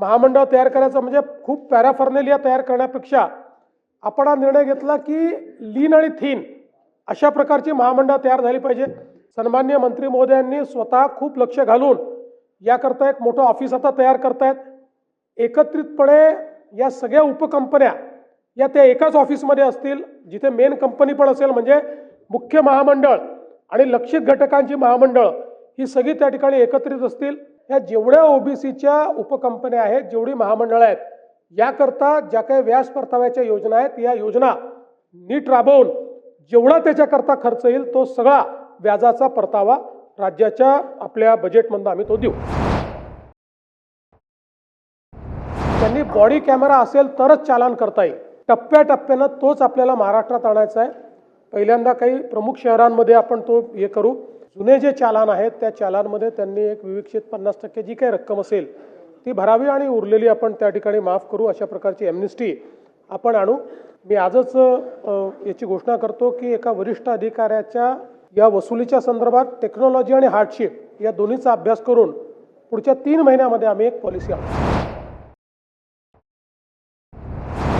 महामंडळ तयार करायचं म्हणजे खूप पॅराफर्नेलिया तयार करण्यापेक्षा आपण हा निर्णय घेतला की लीन आणि थीन अशा प्रकारची महामंडळ तयार झाली पाहिजे. सन्मान्य मंत्री महोदयांनी स्वतः खूप लक्ष घालून याकरता एक मोठं ऑफिस आता तयार करतायत. एकत्रितपणे या सगळ्या उपकंपन्या या त्या एकाच ऑफिसमध्ये असतील जिथे मेन कंपनी पण असेल म्हणजे मुख्य महामंडळ आणि लक्षित घटकांची महामंडळ ही सगळी त्या ठिकाणी एकत्रित असतील. या जेवढ्या ओबीसीच्या उपकंपन्या आहेत जेवढी महामंडळं आहेत याकरता ज्या काही व्याज परताव्याच्या योजना आहेत या योजना नीट राबवून जेवढा त्याच्याकरता खर्च येईल तो सगळा व्याजाचा परतावा राज्याच्या आपल्या बजेटमधून आम्ही तो देऊ. त्यांनी बॉडी कॅमेरा असेल तरच चालान करता येईल. टप्प्याटप्प्यानं तोच आपल्याला महाराष्ट्रात आणायचा आहे. पहिल्यांदा काही प्रमुख शहरांमध्ये आपण तो हे करू. जुने जे चालान आहेत त्या चालानमध्ये त्यांनी एक विविक्षित पन्नास टक्के जी काही रक्कम असेल ती भरावी आणि उरलेली आपण त्या ठिकाणी माफ करू अशा प्रकारची एमनिस्टी आपण आणू. मी आजच याची घोषणा करतो की एका वरिष्ठ अधिकाऱ्याच्या या वसुलीच्या संदर्भात टेक्नॉलॉजी आणि हार्डशिप या दोन्हीचा अभ्यास करून पुढच्या तीन महिन्यामध्ये आम्ही एक पॉलिसी आणू.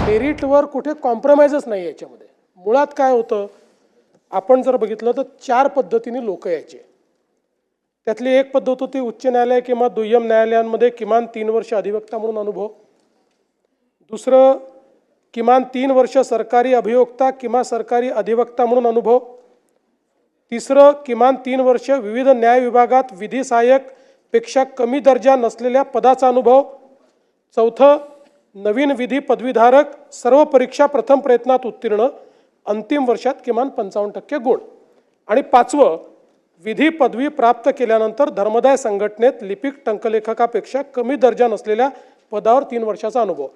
मेरिटवर कुठे कॉम्प्रोमाइजच नाही याच्यामध्ये. मुळात काय होतं आपण जर बघितलं तर चार पद्धतीने लोक यायचे. त्यातली एक पद्धत होती उच्च न्यायालय किंवा दुय्यम न्यायालयांमध्ये किमान तीन वर्ष अधिवक्ता म्हणून अनुभव. दुसरं किमान तीन वर्ष सरकारी अभियोक्ता किंवा सरकारी अधिवक्ता म्हणून अनुभव. तिसरं किमान तीन वर्ष विविध न्याय विभागात विधी सहाय्यकपेक्षा कमी दर्जा नसलेल्या पदाचा अनुभव. चौथं नवीन विधी पदवीधारक सर्व परीक्षा प्रथम प्रयत्नात उत्तीर्ण. अंतिम वर्षात किमान पंचावन्न टक्के गुण. आणि पाचवं विधी पदवी प्राप्त केल्यानंतर धर्मदाय संघटनेत लिपिक टंकलेखकापेक्षा कमी दर्जा नसलेल्या पदावर तीन वर्षाचा अनुभव.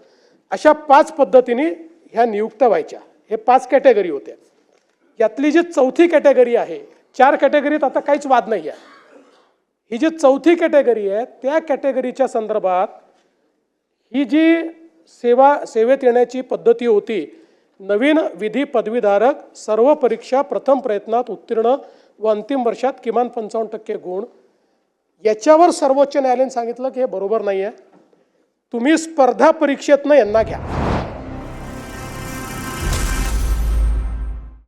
अशा पाच पद्धतीने ह्या नियुक्त्या व्हायच्या. हे पाच कॅटेगरी होत्या यातली जी चौथी कॅटेगरी आहे चार कॅटेगरीत आता काहीच वाद नाही आहे ही जी चौथी कॅटेगरी आहे त्या कॅटेगरीच्या संदर्भात ही जी सेवा सेवेत येण्याची पद्धती होती नवीन विधी पदवीधारक सर्व परीक्षा प्रथम प्रयत्नात उत्तीर्ण व अंतिम वर्षात किमान पंचावन्न टक्के गुण. याच्यावर सर्वोच्च न्यायालयाने सांगितलं की हे बरोबर नाही आहे तुम्ही स्पर्धा परीक्षेतनं यांना घ्या.